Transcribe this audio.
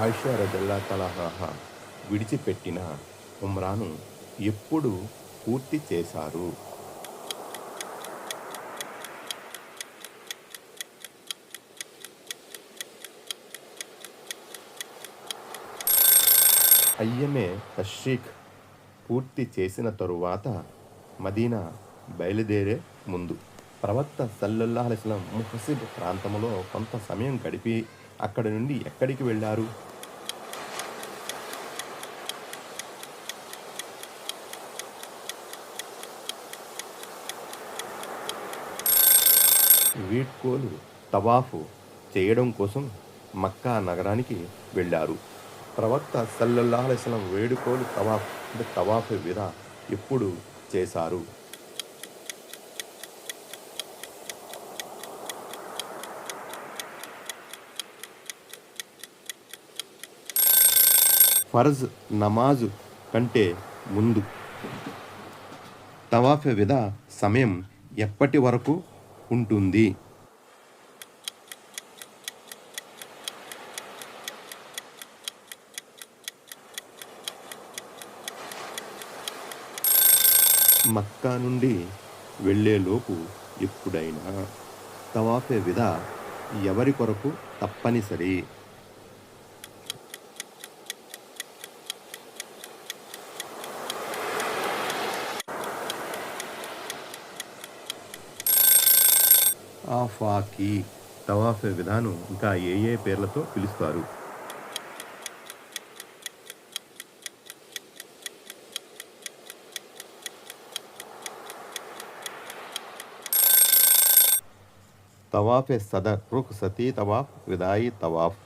ఆయిషా రజల్లా తలహా విడిచిపెట్టిన ఉమ్రాను ఎప్పుడు పూర్తి చేశారు? అయ్యమే తష్రీక్ పూర్తి చేసిన తరువాత మదీనా బయలుదేరే ముందు. ప్రవక్త సల్లల్లాహలిస్లం ముహసిబ్ ప్రాంతంలో కొంత సమయం గడిపి అక్కడి నుండి ఎక్కడికి వెళ్ళారు? వీడ్కోలు తవాఫు చేయడం కోసం మక్కా నగరానికి వెళ్ళారు. ప్రవక్త సల్లల్లాహు వేడుకోలు తవాఫ్ అంటే తవాఫ్ విరా ఎప్పుడు చేశారు? ఫర్జ్ నమాజు కంటే ముందు తవాఫ్ విధ సమయం ఎప్పటి వరకు ఉంటుంది. మక్కా నుండి వెళ్ళేలోపు ఎప్పుడైనా తవాఫే విధ ఎవరి కొరకు తప్పనిసరి? ఆఫాకి తవాఫ్ విధానం ఇంకా ఏ ఏ పేర్లతో పిలుస్తారు తవాఫ్ సదర్ రుక్ సతీ తవాఫ్ విదాయి తవాఫ్